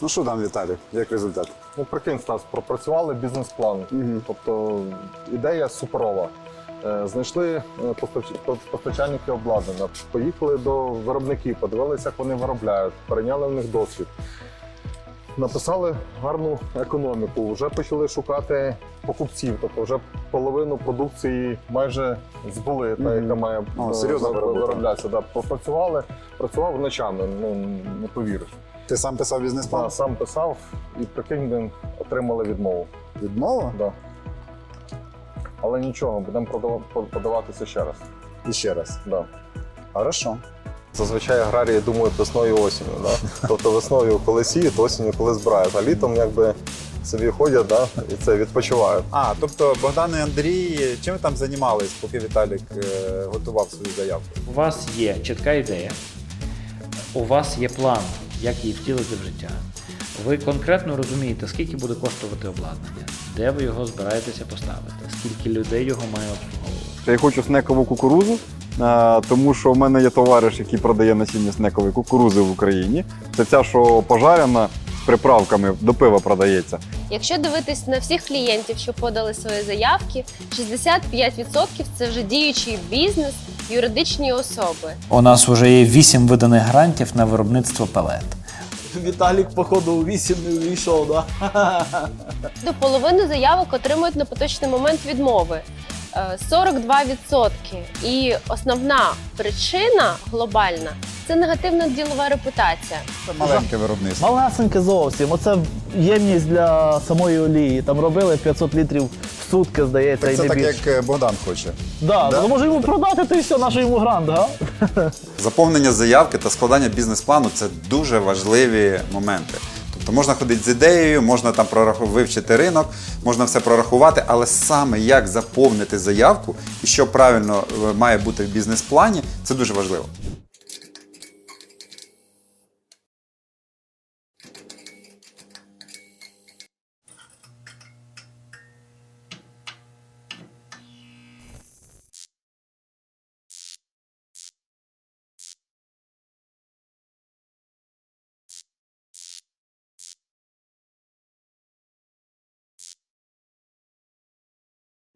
Ну що там, Віталій, як результат? Ну, прикинь, Стас, пропрацювали бізнес-план. Тобто ідея суперова. Е, Знайшли е, постачальники обладнання, поїхали до виробників, подивилися, як вони виробляють, перейняли в них досвід. Написали гарну економіку, вже почали шукати покупців, тобто вже половину продукції майже збули, та, яка має О, е, робота. вироблятися. Да. Попрацювали, працював ночами, ну не повіриш. Ти сам писав бізнес-план? Да, сам писав і прикинь, отримали відмову. Відмова? Да. Але нічого, будемо подаватися ще раз. І ще раз. Да. Хорошо. Зазвичай аграрії думають весною і осінню. Да? Тобто весною коли сіють, осінню коли збирають, а літом якби собі ходять да? і це відпочивають. А, тобто Богдан і Андрій, чим ви там займались, поки Віталік е, готував свою заявку? У вас є чітка ідея, у вас є план, як її втілити в життя. Ви конкретно розумієте, скільки буде коштувати обладнання, де ви його збираєтеся поставити, скільки людей його має обслуговувати. Я хочу снекову кукурузу, е, тому що в мене є товариш, який продає насіння снекової кукурузи в Україні. Це ця, що пожарена з приправками до пива продається. Якщо дивитись на всіх клієнтів, що подали свої заявки, 65% це вже діючий бізнес, юридичні особи. У нас вже є 8 виданих грантів на виробництво пелет. Віталік, походу, у 8 не увійшов, да? До половини заявок отримують на поточний момент відмови. Е, 42%. І основна причина глобальна це негативна ділова репутація. Це маленьке виробництво. Малесеньке зовсім. Оце ємність для самої олії. Там робили 500 літрів в сутки, здається, Так і це не так, більше. як е, Богдан хоче. Да, Да? ну може йому продати, то і все, наш йому грант, га? Заповнення заявки та складання бізнес-плану це дуже важливі моменти. Тобто можна ходити з ідеєю, можна там прораху- вивчити ринок, можна все прорахувати, але саме як заповнити заявку і що правильно е, має бути в бізнес-плані, це дуже важливо.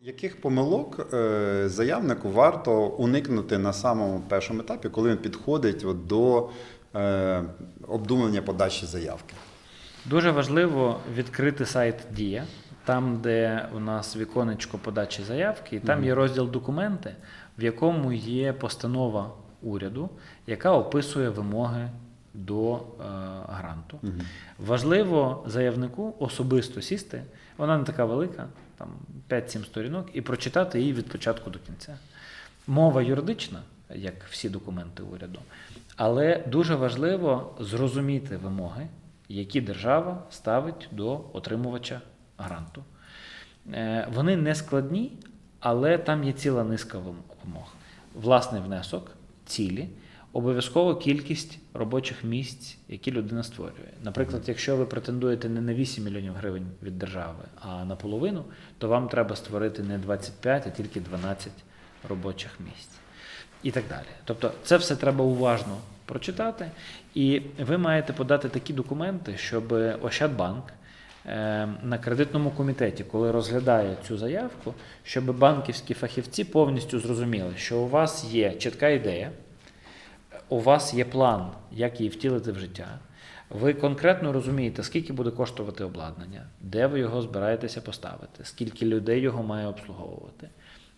Яких помилок е, заявнику варто уникнути на самому першому етапі, коли він підходить до е, обдумання подачі заявки? Дуже важливо відкрити сайт Дія, там, де у нас віконечко подачі заявки, і там є розділ документи, в якому є постанова уряду, яка описує вимоги до е, гранту. Важливо заявнику особисто сісти, вона не така велика, там 5-7 сторінок, і прочитати її від початку до кінця. Мова юридична, як всі документи уряду, але дуже важливо зрозуміти вимоги, які держава ставить до отримувача гранту. Е, Вони не складні, але там є ціла низка вимог. Власний внесок, цілі, обов'язково кількість робочих місць, які людина створює. Наприклад, якщо ви претендуєте не на 8 мільйонів гривень від держави, а на половину, то вам треба створити не 25, а тільки 12 робочих місць і так далі. Тобто це все треба уважно прочитати, і ви маєте подати такі документи, щоб Ощадбанк е, на кредитному комітеті, коли розглядає цю заявку, щоб банківські фахівці повністю зрозуміли, що у вас є чітка ідея, у вас є план, як її втілити в життя. Ви конкретно розумієте, скільки буде коштувати обладнання, де ви його збираєтеся поставити, скільки людей його має обслуговувати.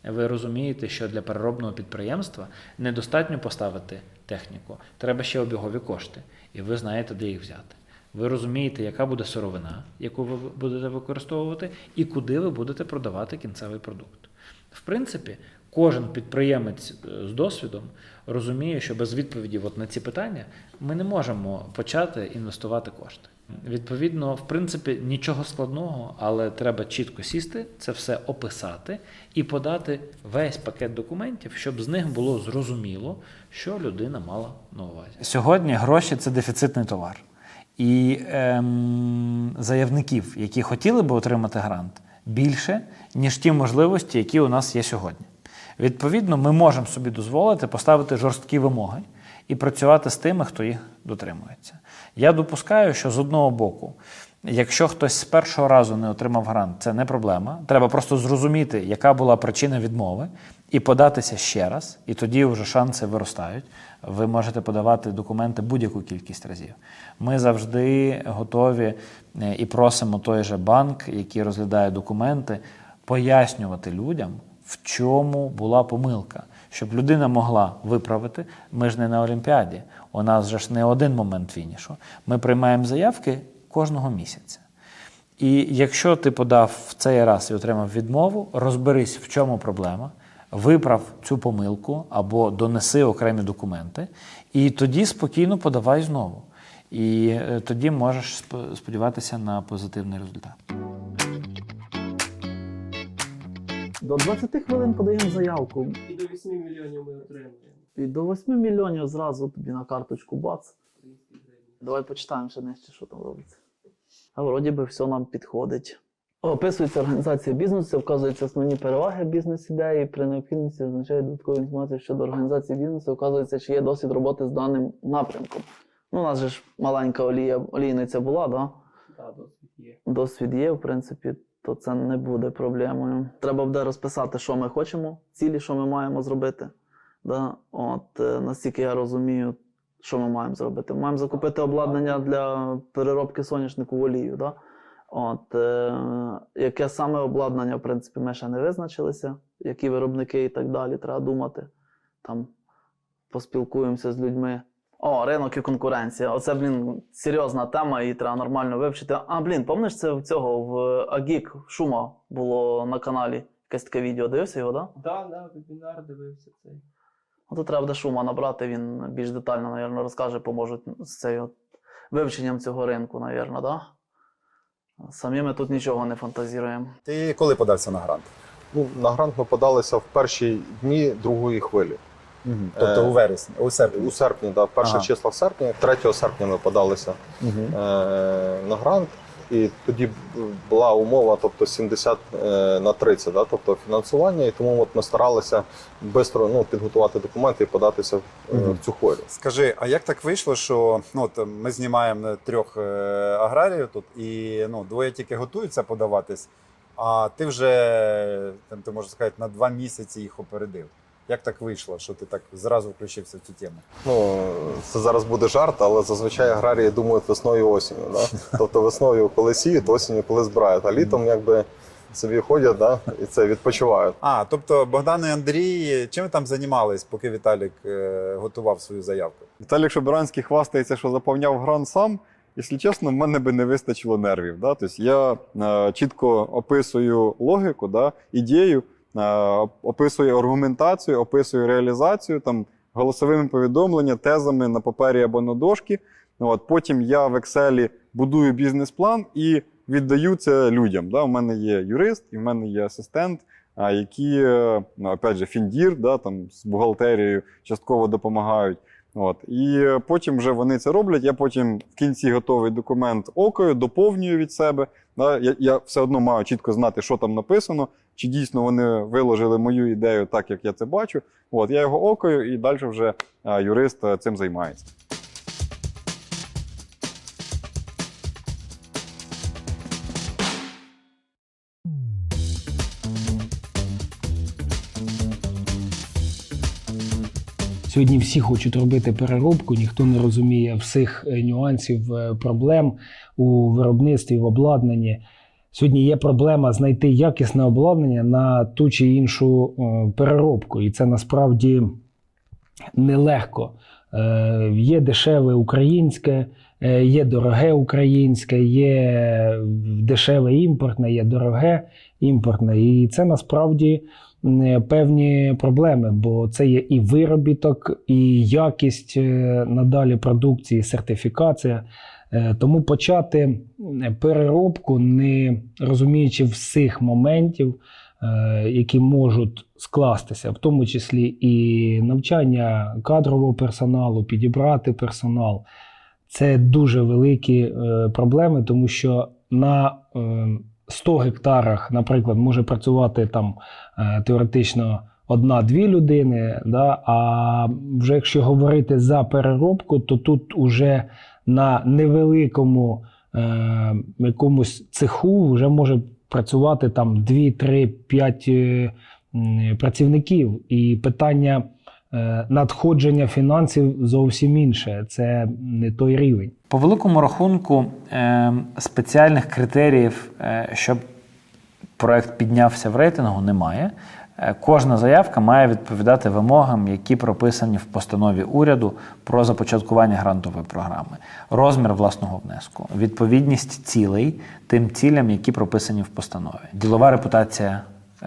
Ви розумієте, що для переробного підприємства недостатньо поставити техніку, треба ще обігові кошти, і ви знаєте, де їх взяти. Ви розумієте, яка буде сировина, яку ви будете використовувати, і куди ви будете продавати кінцевий продукт. В принципі, кожен підприємець е, з досвідом розуміє, що без відповіді от на ці питання ми не можемо почати інвестувати кошти. Відповідно, в принципі, нічого складного, але треба чітко сісти, це все описати і подати весь пакет документів, щоб з них було зрозуміло, що людина мала на увазі. Сьогодні гроші це дефіцитний товар. І ем, заявників, які хотіли би отримати грант, більше, ніж ті можливості, які у нас є сьогодні. Відповідно, ми можемо собі дозволити поставити жорсткі вимоги і працювати з тими, хто їх дотримується. Я допускаю, що з одного боку, якщо хтось з першого разу не отримав грант, це не проблема. Треба просто зрозуміти, яка була причина відмови, і податися ще раз, і тоді вже шанси виростають. Ви можете подавати документи будь-яку кількість разів. Ми завжди готові е, і просимо той же банк, який розглядає документи, пояснювати людям, в чому була помилка, щоб людина могла виправити. Ми ж не на Олімпіаді. У нас же ж не один момент фінішу. Ми приймаємо заявки кожного місяця. І якщо ти подав в цей раз і отримав відмову, розберись, в чому проблема, виправ цю помилку або донеси окремі документи, і тоді спокійно подавай знову. І е, тоді можеш сподіватися на позитивний результат. До 20 хвилин подаємо заявку. І до 8 мільйонів ми отримуємо. І до 8 мільйонів зразу тобі на карточку бац. Давай почитаємо ще нижче, що там робиться. А вроді би все нам підходить. Описується організація бізнесу, вказуються основні переваги бізнес-ідеї. При необхідності зазначає додаткову інформацію щодо організації бізнесу, вказується, чи є досвід роботи з даним напрямком. Ну, у нас же ж маленька олія, олійниця була, да? Так, досвід є. досвід є, в принципі, то це не буде проблемою. Треба буде розписати, що ми хочемо, цілі, що ми маємо зробити. Да? От, е, наскільки я розумію, що ми маємо зробити. Маємо закупити обладнання для переробки соняшнику в олію. Да? От, е, яке саме обладнання, в принципі, ми ще не визначилися, які виробники і так далі, треба думати. Там поспілкуємося з людьми. О, ринок і конкуренція. Оце, блін, серйозна тема, її треба нормально вивчити. А, блін, пам'ятаєш, це в цього в Агік Шума було на каналі. Якесь таке відео. Дивився його, так? Да? Так, да, вебінар дивився цей. Ну, то треба буде шума набрати, він більш детально, мабуть, розкаже, поможуть з цією вивченням цього ринку, мабуть, да? Самі ми тут нічого не фантазіруємо. Ти коли подався на грант? Ну, на грант ми подалися в перші дні другої хвилі. Тобто Е, у вересні, у серпні. У серпні, да, перше Ага. число в серпні, 3 серпня ми подалися е, на грант. І тоді була умова, тобто 70 е, на 30, да, тобто фінансування, і тому от ми старалися швидко ну, підготувати документи і податися Мгм. в цю хвилю. Скажи, а як так вийшло, що ну, от ми знімаємо трьох аграріїв тут, і ну, двоє тільки готуються подаватись, а ти вже, там, ти можеш сказати, на два місяці їх опередив. Як так вийшло, що ти так зразу включився в цю тему? Ну, це зараз буде жарт, але зазвичай аграрії думають весною і осінню. Да? Тобто весною, коли сіють, осінню, коли збирають, а літом якби собі ходять да? і це відпочивають. А, тобто Богдан і Андрій, чим ви там займались, поки Віталік е, готував свою заявку? Віталій Шабиранський хвастається, що заповняв грант сам. Якщо чесно, в мене би не вистачило нервів. Да? Тобто я е, чітко описую логіку, да? ідею, е, описую аргументацію, описую реалізацію там, голосовими повідомленнями, тезами на папері або на дошці. От, потім я в Excel будую бізнес-план і віддаю це людям. Да? У мене є юрист і в мене є асистент, які, е, ну, опять же, фіндір, да, там, з бухгалтерією частково допомагають. От. І потім вже вони це роблять. Я потім в кінці готовий документ окою, доповнюю від себе. Да? Я, я все одно маю чітко знати, що там написано, чи дійсно вони виложили мою ідею так, як я це бачу. От, я його окою, і далі вже юрист е, цим займається. Сьогодні всі хочуть робити переробку, ніхто не розуміє всіх е, нюансів, е, проблем у виробництві, в обладнанні. Сьогодні є проблема знайти якісне обладнання на ту чи іншу е, переробку, і це насправді нелегко. Е, Є дешеве українське, е, є дороге українське, є дешеве імпортне, є дороге імпортне. І це насправді певні проблеми, бо це є і виробіток, і якість надалі продукції, сертифікація. Е, Тому почати переробку, не розуміючи всіх моментів, е, які можуть скластися, в тому числі і навчання кадрового персоналу, підібрати персонал. Це дуже великі е, проблеми, тому що на е, 100 гектарах, наприклад, може працювати там теоретично одна-дві людини. Да? А вже якщо говорити за переробку, то тут уже на невеликому е, якомусь цеху вже може працювати там 2, 3, 5 е, працівників. І питання е, надходження фінансів зовсім інше. Це не той рівень. По великому рахунку е, спеціальних критеріїв, е, щоб проект піднявся в рейтингу, немає. Е, Кожна заявка має відповідати вимогам, які прописані в постанові уряду про започаткування грантової програми, розмір власного внеску, відповідність цілей тим цілям, які прописані в постанові, ділова репутація е,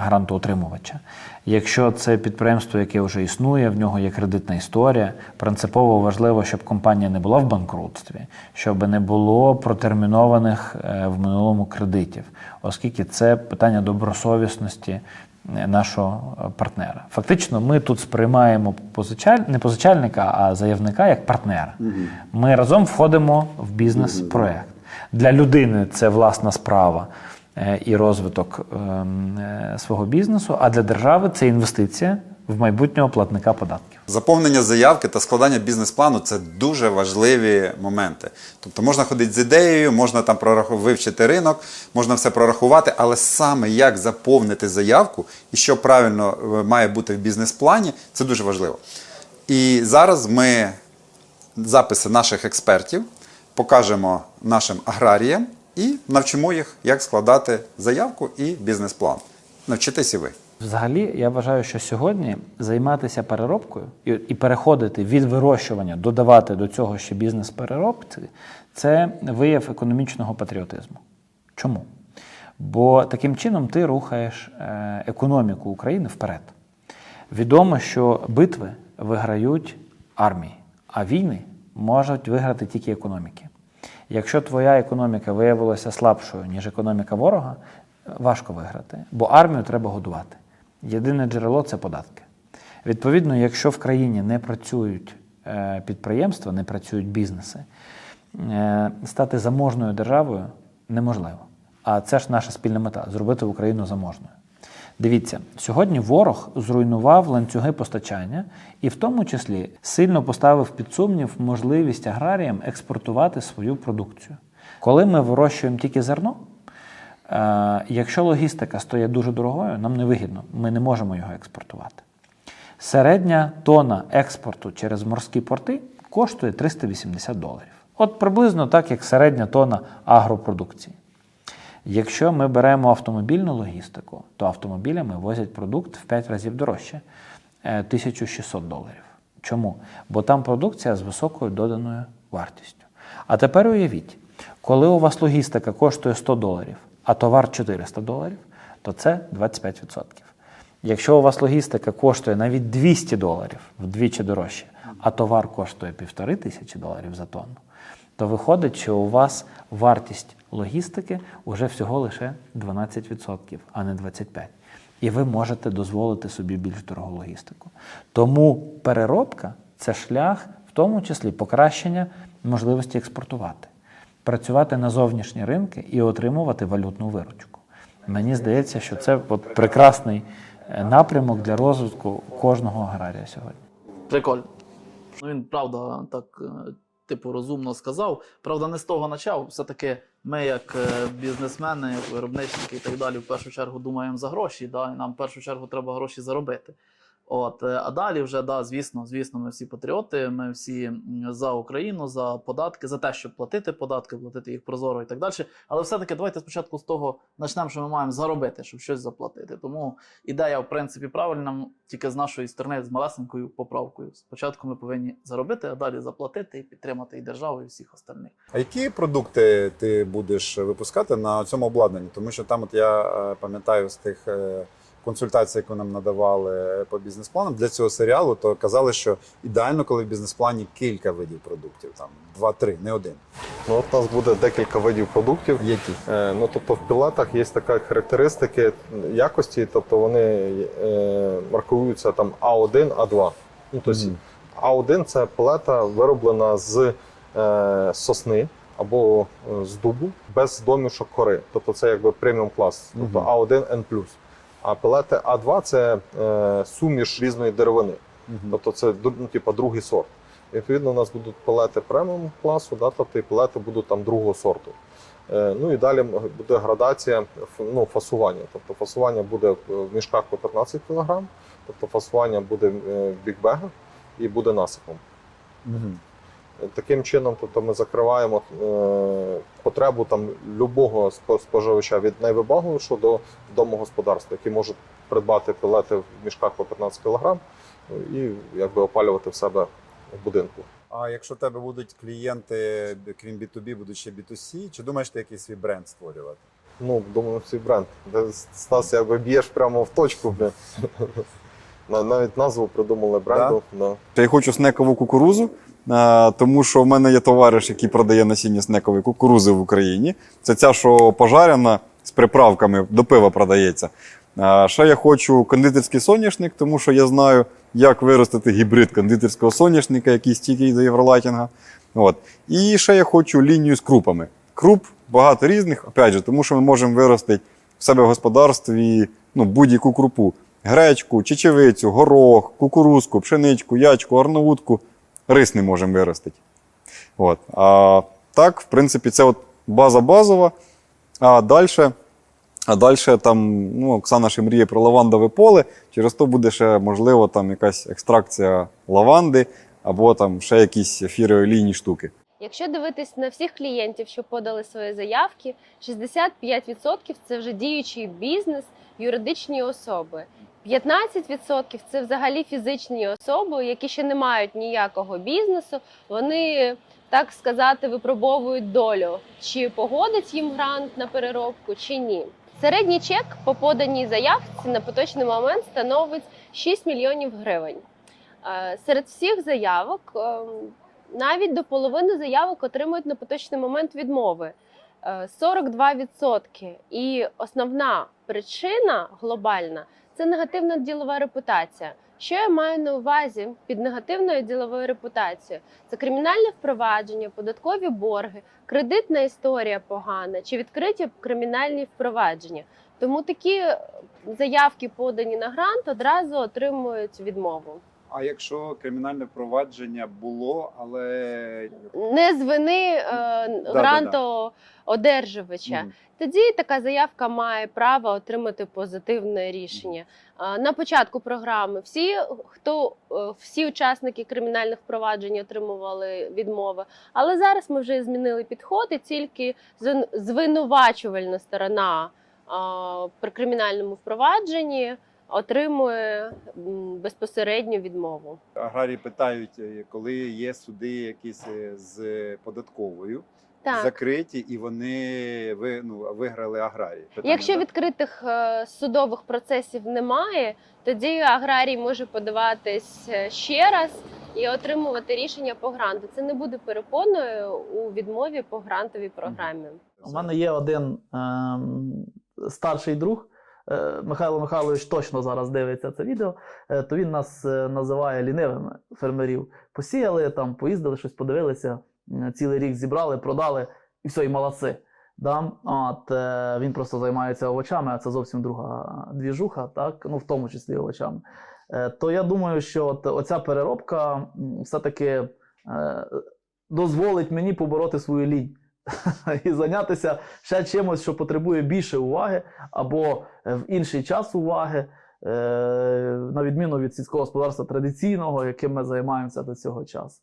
грантоотримувача. Якщо це підприємство, яке вже існує, в нього є кредитна історія, принципово важливо, щоб компанія не була в банкрутстві, щоб не було протермінованих е, в минулому кредитів, оскільки це питання добросовісності нашого партнера. Фактично, ми тут сприймаємо позичаль... не позичальника, а заявника як партнера. Ми разом входимо в бізнес-проект. Для людини це власна справа е, і розвиток ем, е, свого бізнесу, а для держави це інвестиція в майбутнього платника податків. Заповнення заявки та складання бізнес-плану це дуже важливі моменти. Тобто можна ходити з ідеєю, можна там прораху- вивчити ринок, можна все прорахувати, але саме як заповнити заявку і що правильно е, має бути в бізнес-плані, це дуже важливо. І зараз ми записи наших експертів покажемо нашим аграріям і навчимо їх, як складати заявку і бізнес-план. Навчитесь і ви. Взагалі, я вважаю, що сьогодні займатися переробкою і, і переходити від вирощування, додавати до цього ще бізнес переробки це вияв економічного патріотизму. Чому? Бо таким чином ти рухаєш е, економіку України вперед. Відомо, що битви виграють армії, а війни можуть виграти тільки економіки. Якщо твоя економіка виявилася слабшою, ніж економіка ворога, важко виграти, бо армію треба годувати. Єдине джерело це податки. Відповідно, якщо в країні не працюють е, підприємства, не працюють бізнеси, е, стати заможною державою неможливо. А це ж наша спільна мета зробити Україну заможною. Дивіться, сьогодні ворог зруйнував ланцюги постачання і в тому числі сильно поставив під сумнів можливість аграріям експортувати свою продукцію. Коли ми вирощуємо тільки зерно, якщо логістика стає дуже дорогою, нам невигідно, ми не можемо його експортувати. Середня тона експорту через морські порти коштує 380 доларів. От приблизно так, як середня тона агропродукції. Якщо ми беремо автомобільну логістику, то автомобілями возять продукт в 5 разів дорожче е, 1600 доларів. Чому? Бо там продукція з високою доданою вартістю. А тепер уявіть, коли у вас логістика коштує 100 доларів, а товар 400 доларів, то це 25%. Якщо у вас логістика коштує навіть 200 доларів, вдвічі дорожче, а товар коштує півтори тисячі доларів за тонну, то виходить, що у вас вартість логістики вже всього лише 12%, а не 25%. І ви можете дозволити собі більш дорогу логістику. Тому переробка це шлях, в тому числі покращення можливості експортувати, працювати на зовнішні ринки і отримувати валютну виручку. Мені здається, що це от прекрасний е, напрямок для розвитку кожного аграрія сьогодні. Прикольно. Ну він правда так, е, типу, розумно сказав. Правда, не з того почав. Все-таки ми, як е, бізнесмени, виробничники і так далі, в першу чергу думаємо за гроші. Да? І нам в першу чергу треба гроші заробити. От, е, а далі вже, да, звісно, звісно, ми всі патріоти, ми всі за Україну, за податки, за те, щоб платити податки, платити їх прозоро і так далі. Але все-таки давайте спочатку з того почнемо, що ми маємо заробити, щоб щось заплатити. Тому ідея, в принципі, правильна, тільки з нашої сторони, з малесенькою поправкою. Спочатку ми повинні заробити, а далі заплатити і підтримати і державу, і всіх остальних. А які продукти ти будеш випускати на цьому обладнанні? Тому що там, от я е, пам'ятаю з тих консультацій, які нам надавали по бізнес-планам для цього серіалу, то казали, що ідеально, коли в бізнес-плані кілька видів продуктів, там два-три, не один. Ну, от у нас буде декілька видів продуктів. Які? Е, ну, тобто в пілетах є така характеристики якості, тобто вони е, маркуються там А1, А2. Ну, тобто Мгм. А1 це пілета вироблена з е, сосни або е, з дубу без домішок кори. Тобто це якби преміум клас, тобто Мгм. А1 N+. А пілети А2 це е, суміш різної деревини. Тобто це ну, типу, другий сорт. І, відповідно, у нас будуть пелети преміум класу, да, тобто і пелети будуть там другого сорту. Е, Ну і далі буде градація ну, фасування. Тобто фасування буде в мішках по 15 кг, тобто фасування буде е, в бікбегах і буде насипом. Е, Таким чином, тобто ми закриваємо е, потребу там любого спо- споживача від найвибагливішого до домогосподарства, які можуть придбати пелети в мішках по 15 кг і якби опалювати в себе в будинку. А якщо в тебе будуть клієнти, крім B2B, будуть ще B2C, чи думаєш ти якийсь свій бренд створювати? Ну, думаю, свій бренд. Стас, якби б'єш прямо в точку, блін. На- Навіть назву придумали бренду. Да? Я хочу снекову кукурузу, тому що в мене є товариш, який продає насіння снекової кукурузи в Україні. Це ця, що пожарена з приправками до пива продається. Ще я хочу кондитерський соняшник, тому що я знаю, як виростити гібрид кондитерського соняшника, який стійкий до євролайтінга. От. І ще я хочу лінію з крупами. Круп багато різних, опять же, тому що ми можемо виростити в себе в господарстві ну, будь-яку крупу. Гречку, чечевицю, горох, кукурузку, пшеничку, ячку, арнаутку. Рис не можемо виростити. От. А так, в принципі, це от база базова. А далі, а далі там, ну, Оксана ще мріє про лавандове поле. Через то буде ще, можливо, там якась екстракція лаванди або там ще якісь ефіреолійні штуки. Якщо дивитись на всіх клієнтів, що подали свої заявки, 65% це вже діючий бізнес, юридичні особи. 15% це взагалі фізичні особи, які ще не мають ніякого бізнесу. Вони, так сказати, випробовують долю, чи погодить їм грант на переробку, чи ні. Середній чек по поданій заявці на поточний момент становить 6 мільйонів гривень. Е, Серед всіх заявок ем, навіть до половини заявок отримують на поточний момент відмови. Е, 42%. І основна причина глобальна це негативна ділова репутація. Що я маю на увазі під негативною діловою репутацією? Це кримінальне впровадження, податкові борги, кредитна історія погана чи відкриті кримінальні впровадження. Тому такі заявки, подані на грант, одразу отримують відмову. А якщо кримінальне впровадження було, але не з вини е, грантоодержувача. Мгм. Тоді така заявка має право отримати позитивне рішення. На початку програми всі, хто е, всі учасники кримінальних впроваджень отримували відмови. Але зараз ми вже змінили підход, і тільки звинувачувальна сторона при кримінальному впровадженні отримує безпосередню відмову. аграрії питають, е, коли є суди якісь е, з податковою, Так. закриті, і вони ви, ну, виграли аграрії. Питання, Якщо да? відкритих е, судових процесів немає, тоді аграрій може подаватись е, ще раз і отримувати рішення по гранту. Це не буде перепоною у відмові по грантовій програмі. У мене є один ем, старший друг. Е, Михайло Михайлович точно зараз дивиться це відео, е, то він нас е, називає лінивими фермерів. Посіяли там, поїздили, щось подивилися, цілий рік зібрали, продали і все, і молодці. Да? От, він просто займається овочами, а це зовсім друга двіжуха, так? ну, в тому числі овочами. То я думаю, що от оця переробка все-таки дозволить мені побороти свою лінь і зайнятися ще чимось, що потребує більше уваги, або е, в інший час уваги, е, на відміну від сільського господарства традиційного, яким ми займаємося до цього часу.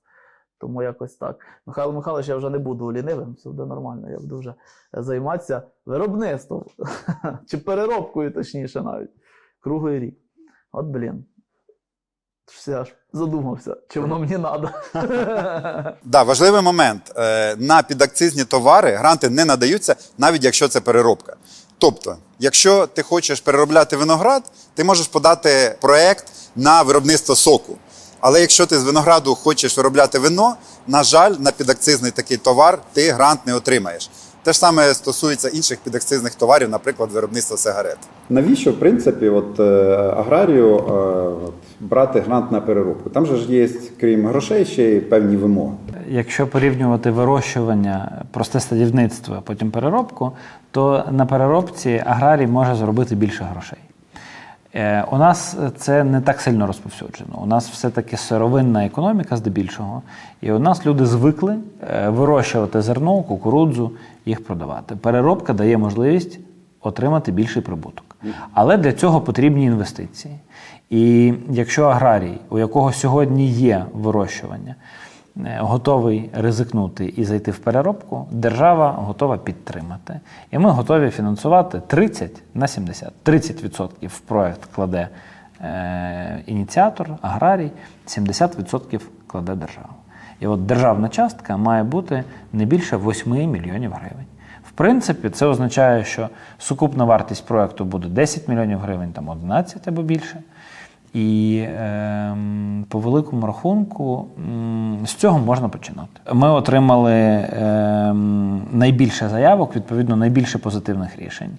Тому якось так. Михайло Михайлович, я вже не буду лінивим, все буде нормально. Я буду вже займатися виробництвом чи переробкою, точніше, навіть круглий рік. От блін. Все аж задумався, чи воно мені треба. Да, важливий момент. Е, На підакцизні товари гранти не надаються, навіть якщо це переробка. Тобто, якщо ти хочеш переробляти виноград, ти можеш подати проект на виробництво соку. Але якщо ти з винограду хочеш виробляти вино, на жаль, на підакцизний такий товар ти грант не отримаєш. Те ж саме стосується інших підакцизних товарів, наприклад, виробництва сигарет. Навіщо, в принципі, от е, аграрію е, от, брати грант на переробку? Там же ж є, крім грошей, ще й певні вимоги. Якщо порівнювати вирощування, просте садівництво, а потім переробку, то на переробці аграрій може заробити більше грошей. Е, У нас це не так сильно розповсюджено. У нас все-таки сировинна економіка здебільшого, і у нас люди звикли е, вирощувати зерно, кукурудзу, їх продавати. Переробка дає можливість отримати більший прибуток. Але для цього потрібні інвестиції. І якщо аграрій, у якого сьогодні є вирощування, е, готовий ризикнути і зайти в переробку, держава готова підтримати. І ми готові фінансувати 30 на 70. 30% в проект кладе е, ініціатор, аграрій, 70% кладе держава. І от державна частка має бути не більше 8 мільйонів гривень. В принципі, це означає, що сукупна вартість проекту буде 10 мільйонів гривень, там 11 або більше. І ем, по великому рахунку з цього можна починати. Ми отримали ем, найбільше заявок, відповідно, найбільше позитивних рішень.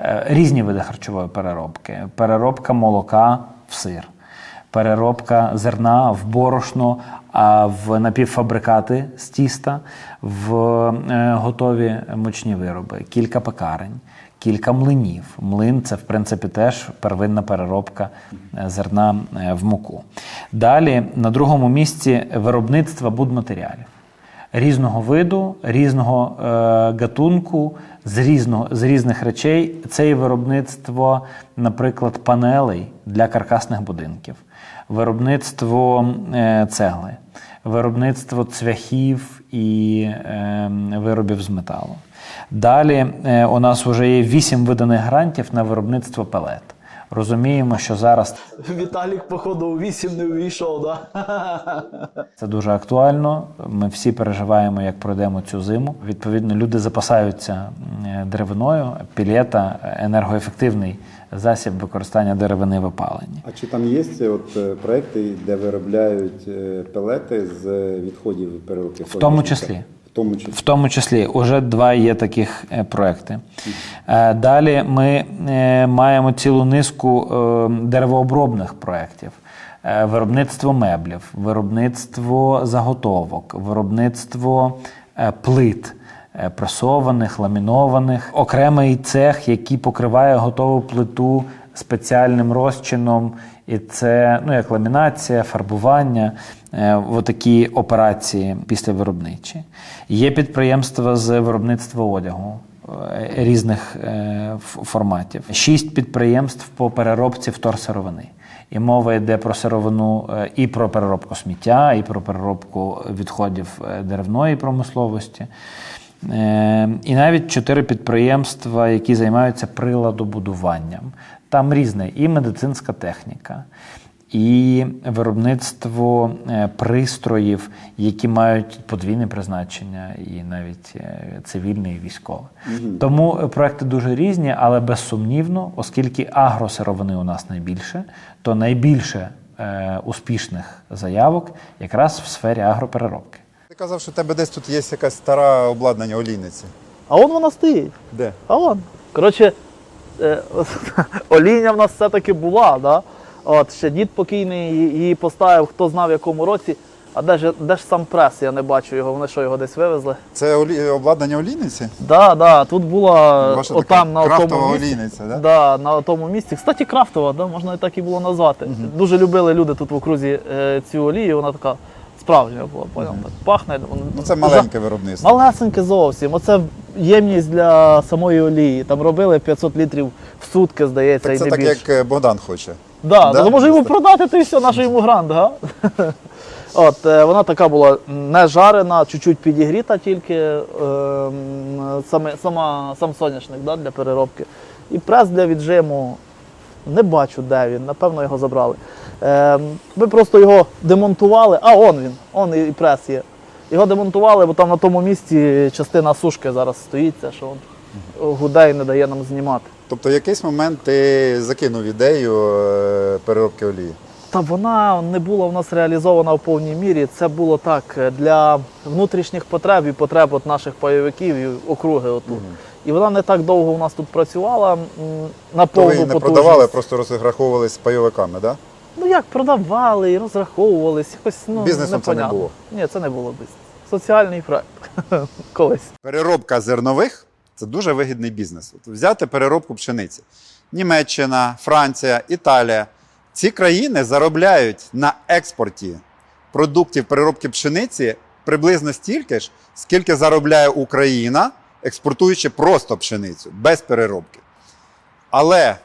Е, різні види харчової переробки, переробка молока в сир, переробка зерна в борошно, а в напівфабрикати з тіста, в е, готові мучні вироби, кілька пекарень кілька млинів. Млин це, в принципі, теж первинна переробка е, зерна е, в муку. Далі на другому місці виробництво будматеріалів. Різного виду, різного е, гатунку, з, різного, з різних речей. Це і виробництво, наприклад, панелей для каркасних будинків, виробництво е, цегли, виробництво цвяхів і е, виробів з металу. Далі е, у нас вже є вісім виданих грантів на виробництво пелет. Розуміємо, що зараз Віталік, походу, у 8 не увійшов, да? це дуже актуально. Ми всі переживаємо, як пройдемо цю зиму. Відповідно, люди запасаються деревиною. Пілета енергоефективний засіб використання деревини в опаленні. А чи там є от е, проекти, де виробляють е, пелети з відходів переробки? В тому числі. Тому числі. В тому числі уже два є таких е, проекти. Е, Далі ми е, маємо цілу низку деревообробних проєктів. Виробництво меблів, виробництво заготовок, виробництво плит пресованих, ламінованих, окремий цех, який покриває готову плиту спеціальним розчином, і це ну, як ламінація, фарбування, е, такі операції післявиробничі. Є підприємства з виробництва одягу. е, Різних е, форматів, шість підприємств по переробці вторсировини. І мова йде про сировину е, і про переробку сміття, і про переробку відходів деревної промисловості. І навіть чотири підприємства, які займаються приладобудуванням. Там різне і медицинська техніка, і виробництво е, пристроїв, які мають подвійне призначення, і навіть е, цивільне і військове. Тому е, проекти дуже різні, але безсумнівно, оскільки агросировини у нас найбільше, то найбільше е, успішних заявок якраз в сфері агропереробки. Ти казав, що у тебе десь тут є якась стара обладнання олійниці. А он вона стоїть. Де? А он. Коротше, олійня в нас все-таки була, да? От, ще дід покійний її поставив, хто знав в якому році. А де ж, де ж сам прес? Я не бачу його, вони що його десь вивезли. Це олі... обладнання олійниці? Да, да, тут була Ваша отам така на крафтова тому місці. олійниця, да? Да, на тому місці. Кстати, крафтова, да, можна і так і було назвати. Дуже любили люди тут в окрузі е, цю олію, вона така справжня була, поняв? Так пахне. Ну це маленьке виробництво. Малесеньке зовсім. Оце ємність для самої олії. Там робили 500 літрів в сутки, здається, Так і не так, більше. як е, Богдан хоче. Да, Да? то може йому продати, то і все, наш йому грант, га? От, е, вона така була не жарена, чуть-чуть підігріта тільки е, саме, сама, сам соняшник да, для переробки. І прес для віджиму не бачу, де він, напевно, його забрали. Е, ми просто його демонтували, а он він, он і прес є. Його демонтували, бо там на тому місці частина сушки зараз стоїть, це що он гуде і не дає нам знімати. Тобто в якийсь момент ти закинув ідею е, переробки олії. Та вона не була в нас реалізована в повній мірі. Це було так е, для внутрішніх потреб і потреб от наших пайовиків і округи отут. І вона не так довго у нас тут працювала на То ви її не потужність. продавали, просто розраховувались з пайовиками, так? Да? Ну як продавали і розраховувались, якось ну Бізнесом це не непонятно. було? Ні, це не було бізнес. Соціальний проект колись. Переробка зернових це дуже вигідний бізнес. От взяти переробку пшениці. Німеччина, Франція, Італія. Ці країни заробляють на експорті продуктів переробки пшениці приблизно стільки ж, скільки заробляє Україна, експортуючи просто пшеницю без переробки. Але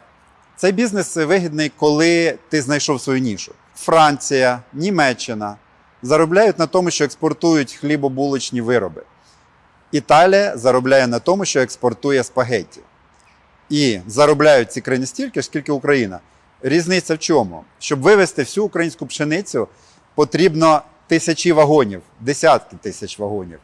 цей бізнес вигідний, коли ти знайшов свою нішу. Франція, Німеччина заробляють на тому, що експортують хлібобулочні вироби. Італія заробляє на тому, що експортує спагетті. І заробляють ці країни стільки скільки Україна. Різниця в чому? Щоб вивезти всю українську пшеницю, потрібно тисячі вагонів, десятки тисяч вагонів.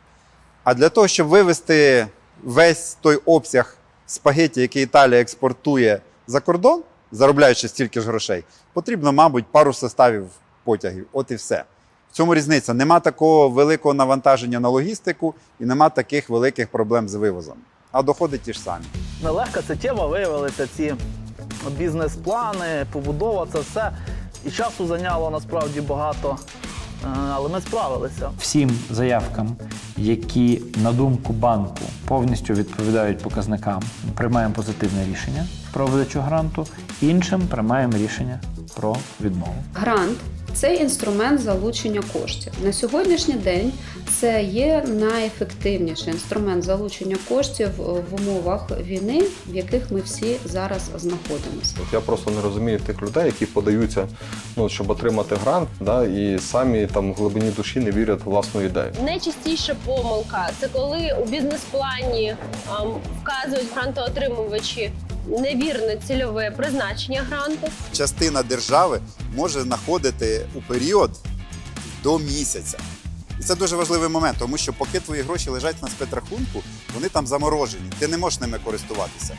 А для того, щоб вивезти весь той обсяг спагеті, який Італія експортує за кордон, заробляючи стільки ж грошей, потрібно, мабуть, пару составів потягів. От і все. В цьому різниця. Нема такого великого навантаження на логістику і нема таких великих проблем з вивозом. А доходи ті ж самі. Нелегка ця тема, виявилися ці бізнес-плани, побудова, це все. І часу зайняло насправді багато, е, але ми справилися. Всім заявкам, які, на думку банку, повністю відповідають показникам, приймаємо позитивне рішення про видачу гранту, іншим приймаємо рішення про відмову. Грант це інструмент залучення коштів. На сьогоднішній день це є найефективніший інструмент залучення коштів в умовах війни, в яких ми всі зараз знаходимося. От я просто не розумію тих людей, які подаються, ну, щоб отримати грант, да, і самі там в глибині душі не вірять в власну ідею. Найчастіша помилка це коли у бізнес-плані ем, вказують грантоотримувачі невірне цільове призначення гранту. частина держави може знаходити у період до місяця. І це дуже важливий момент, тому що поки твої гроші лежать на спецрахунку, вони там заморожені, ти не можеш ними користуватися.